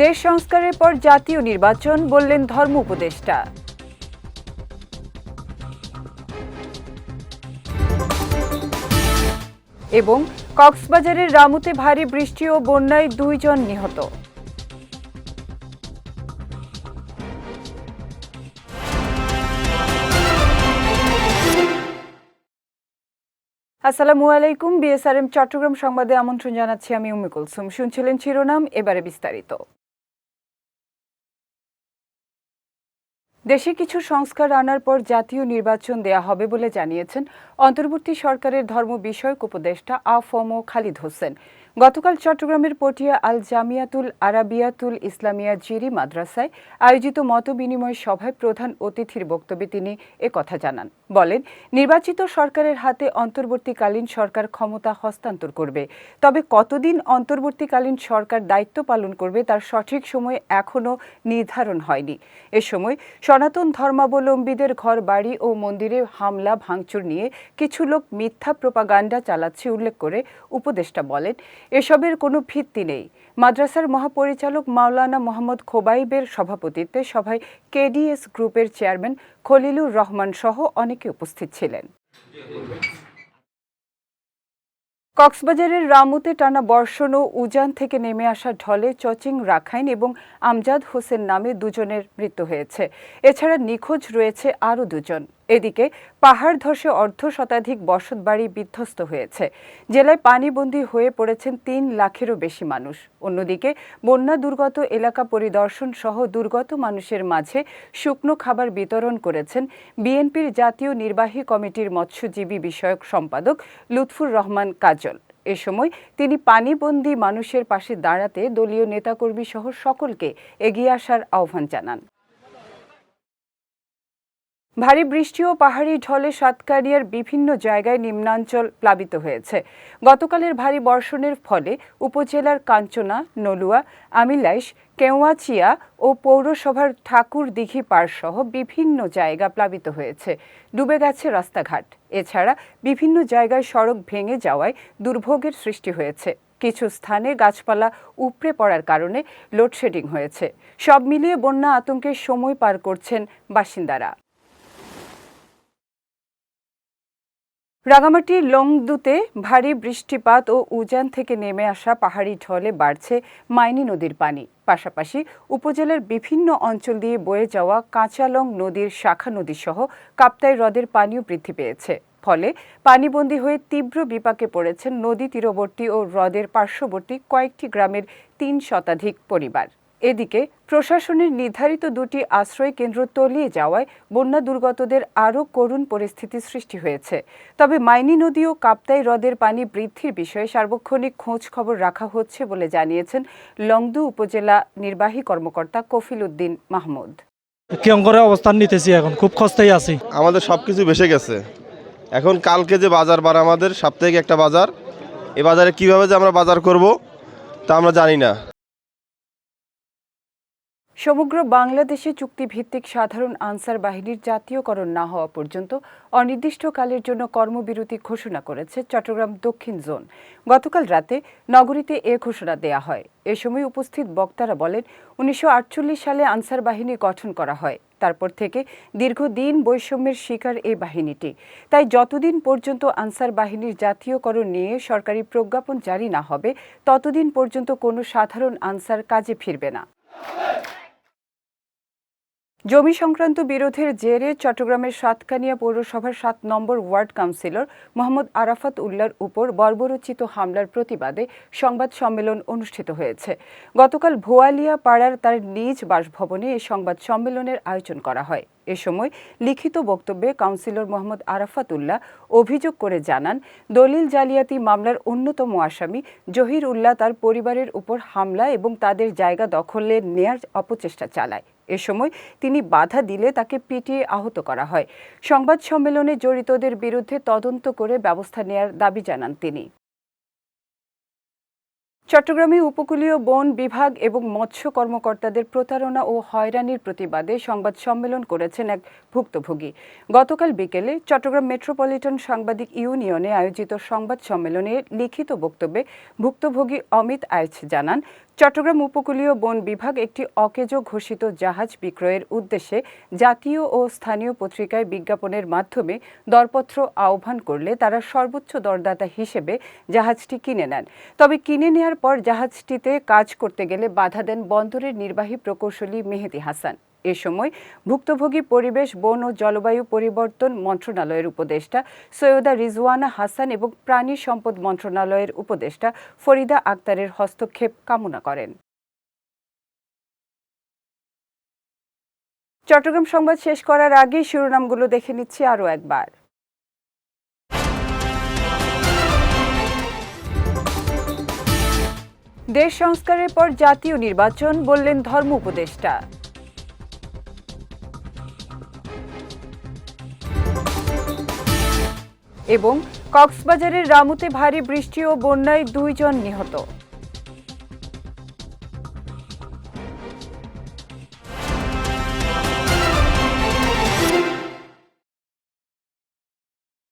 দেশ সংস্কারের পর জাতীয় নির্বাচন বললেন ধর্ম উপদেষ্টা। এবং কক্সবাজারের রামুতে ভারী বৃষ্টি ও বন্যায় দুইজন নিহত। আসসালামু আলাইকুম, বিএসআরএম চট্টগ্রাম সংবাদে আমন্ত্রণ জানাচ্ছি আমি উম্মে কুলসুম শুনছিলেন শিরোনাম, এবারে বিস্তারিত। দেশে কিছু সংস্কার আনার পর জাতীয় নির্বাচন দেয়া হবে বলে জানিয়েছেন অন্তর্বর্তী সরকারের ধর্ম বিষয়ক উপদেষ্টা আফম খালিদ হোসেন। গতকাল চট্টগ্রামের পটিয়া আল জামিয়াতুল আরাবিয়াতুল ইসলামিয়া জিরি মাদ্রাসায় আয়োজিত মত বিনিময় সভায় প্রধান অতিথির বক্তব্যে তিনি কথা জানান। বলেন, নির্বাচিত সরকারের হাতে অন্তর্বর্তীকালীন সরকার ক্ষমতা হস্তান্তর করবে। তবে কতদিন অন্তর্বর্তীকালীন সরকার দায়িত্ব পালন করবে তার সঠিক সময় এখনও নির্ধারণ হয়নি। এ সময় সনাতন ধর্মাবলম্বীদের ঘর বাড়ি ও মন্দিরে হামলা, ভাঙচুর নিয়ে কিছু লোক মিথ্যা প্রপাগান্ডা চালাচ্ছে উল্লেখ করে উপদেষ্টা বলেন এসবের কোনো ভিত্তি নেই। মাদ্রাসার মহাপরিচালক মাওলানা মোহাম্মদ খোবাইবের সভাপতিত্বে সভায় কেডিএস গ্রুপের চেয়ারম্যান খলিলুর রহমান সহ অনেকে উপস্থিত ছিলেন। কক্সবাজারের রামুতে টানা বর্ষণ ও উজান থেকে নেমে আসা ঢলে চচিং রাখাইন এবং আমজাদ হোসেন নামে দুজনের মৃত্যু হয়েছে। এছাড়া নিখোঁজ রয়েছে আরও দুজন। এদিকে পাহাড় ধসে অর্ধ শতাধিক বসতবাড়ি বিধ্বস্ত হয়েছে। জেলায় পানিবন্দী হয়ে পড়েছেন তিন লাখেরও বেশি মানুষ। অন্যদিকে বন্যা দুর্গত এলাকা পরিদর্শন সহ দুর্গত মানুষের মাঝে শুকনো খাবার বিতরণ করেছেন বিএনপির জাতীয় নির্বাহী কমিটির মৎস্যজীবী বিষয়ক সম্পাদক লুৎফুর রহমান কাজল। এ সময় তিনি পানিবন্দী মানুষের পাশে দাঁড়াতে দলীয় নেতাকর্মী সহ সকলকে এগিয়ে আসার আহ্বান জানান। ভারী বৃষ্টি ও পাহাড়ি ঢলে সাতকানিয়ার বিভিন্ন জায়গায় নিম্নাঞ্চল প্লাবিত হয়েছে। গতকালের ভারী বর্ষণের ফলে উপজেলার কাঞ্চনা, নলুয়া, আমিলাইশ, কেওয়াচিয়া ও পৌরসভার ঠাকুর দিঘি পাড়সহ বিভিন্ন জায়গা প্লাবিত হয়েছে। ডুবে গেছে রাস্তাঘাট। এছাড়া বিভিন্ন জায়গায় সড়ক ভেঙে যাওয়ায় দুর্ভোগের সৃষ্টি হয়েছে। কিছু স্থানে গাছপালা উপড়ে পড়ার কারণে লোডশেডিং হয়েছে। সব মিলিয়ে বন্যা আতঙ্কের সময় পার করছেন বাসিন্দারা। রাঙামাটি লংদুতে ভারী বৃষ্টিপাত ও উজান থেকে নেমে আসা পাহাড়ি ঢলে বাড়ছে মাইনি নদীর পানি। পাশাপাশি উপজেলার বিভিন্ন অঞ্চল দিয়ে বয়ে যাওয়া কাঁচালং নদীর শাখা নদী সহ কাপ্তাই হ্রদের পানিও বৃদ্ধি পেয়েছে। ফলে পানিবন্দী হয়ে তীব্র বিপাকে পড়েছেন নদী তীরবর্তী ও হ্রদের পার্শ্ববর্তী কয়েকটি গ্রামের তিন শতাধিক পরিবার। এদিকে প্রশাসনের নির্ধারিত দুটি আশ্রয় কেন্দ্র তলিয়ে যাওয়ায় বন্যা দুর্গতদের আরও করুণ পরিস্থিতি সৃষ্টি হয়েছে। তবে মাইনি নদী ও কাপ্তাই হ্রদের পানি বৃদ্ধির বিষয়ে সার্বক্ষণিক খোঁজ খবর রাখা হচ্ছে বলে জানিয়েছেন লংদু উপজেলা নির্বাহী কর্মকর্তা কফিল উদ্দিন মাহমুদ। কিয়ঙ্করে অবস্থান নিতেছি এখন? খুব কষ্টেই আছি। আমাদের সব কিছু ভেসে গেছে। এখন কালকে যে বাজার বার আমাদের সাপ্তাহিক একটা বাজার। এ বাজারে কীভাবে যে আমরা বাজার করব তা আমরা জানি না। সমগ্র বাংলাদেশে চুক্তিভিত্তিক সাধারণ আনসার বাহিনীর জাতীয়করণ না হওয়া পর্যন্ত অনির্দিষ্টকালের জন্য কর্মবিরতি ঘোষণা করেছে চট্টগ্রাম দক্ষিণ জোন। গতকাল রাতে নগরীতে এ ঘোষণা দেয়া হয়। এ সময় উপস্থিত বক্তারা বলেন, উনিশশো আটচল্লিশ সালে আনসার বাহিনী গঠন করা হয়। তারপর থেকে দীর্ঘদিন বৈষম্যের শিকার এই বাহিনীটি। তাই যতদিন পর্যন্ত আনসার বাহিনীর জাতীয়করণ নিয়ে সরকারি প্রজ্ঞাপন জারি না হবে, ততদিন পর্যন্ত কোনো সাধারণ আনসার কাজে ফিরবে না। জমি সংক্রান্ত বিরোধের জেরে চট্টগ্রামের সাতকানিয়া পৌরসভার সাত নম্বর ওয়ার্ড কাউন্সিলর মোহাম্মদ আরাফাত উল্লার উপর বর্বরচিত হামলার প্রতিবাদে সংবাদ সম্মেলন অনুষ্ঠিত হয়েছে। গতকাল ভোয়ালিয়া পাড়ার তার নিজ বাসভবনে এই সংবাদ সম্মেলনের আয়োজন করা হয়। এ সময় লিখিত বক্তব্যে কাউন্সিলর মোহাম্মদ আরাফাত উল্লাহ অভিযোগ করে জানান, দলিল জালিয়াতি মামলার অন্যতম আসামি জহির উল্লাহ তার পরিবারের উপর হামলা এবং তাদের জায়গা দখলে নেয়ার অপচেষ্টা চালায়। এ সময় তিনি বাধা দিলে তাকে পিটিয়ে আহত করা হয়। সংবাদ সম্মেলনে জড়িতদের বিরুদ্ধে তদন্ত করে ব্যবস্থা নেয়ার দাবি জানান তিনি। চট্টগ্রামে উপকূলীয় বন বিভাগ এবং মৎস্য কর্মকর্তাদের প্রতারণা ও হয়রানির প্রতিবাদে সংবাদ সম্মেলন করেছেন এক ভুক্তভোগী। গতকাল বিকেলে চট্টগ্রাম মেট্রোপলিটন সাংবাদিক ইউনিয়নে আয়োজিত সংবাদ সম্মেলনে লিখিত বক্তব্যে ভুক্তভোগী অমিত আইচ জানান চট্টগ্রাম উপকূলীয় বন বিভাগ একটি অকেজো ঘোষিত জাহাজ বিক্রয়ের উদ্দেশ্যে জাতীয় ও স্থানীয় পত্রিকায় বিজ্ঞাপনের মাধ্যমে দরপত্র আহ্বান করলে তারা সর্বোচ্চ দরদাতা হিসেবে জাহাজটি কিনে নেন। তবে কিনে নেয়ার পর জাহাজটিতে কাজ করতে গেলে বাধা দেন বন্দরের নির্বাহী প্রকৌশলী মেহেদি হাসান। এ সময় ভুক্তভোগী পরিবেশ, বন ও জলবায়ু পরিবর্তন মন্ত্রণালয়ের উপদেষ্টা সৈয়দা রিজওয়ানা হাসান এবং প্রাণী সম্পদ মন্ত্রণালয়ের উপদেষ্টা ফরিদা আক্তারের হস্তক্ষেপ কামনা করেন। চট্টগ্রাম সংবাদ শেষ করার আগে শিরোনামগুলো দেখে নিচ্ছি আরও একবার। দেশ সংস্কারের পর জাতীয় নির্বাচন বললেন ধর্ম উপদেষ্টা। এবং কক্সবাজারের রামুতে ভারী বৃষ্টি ও বন্যায় দুইজন নিহত।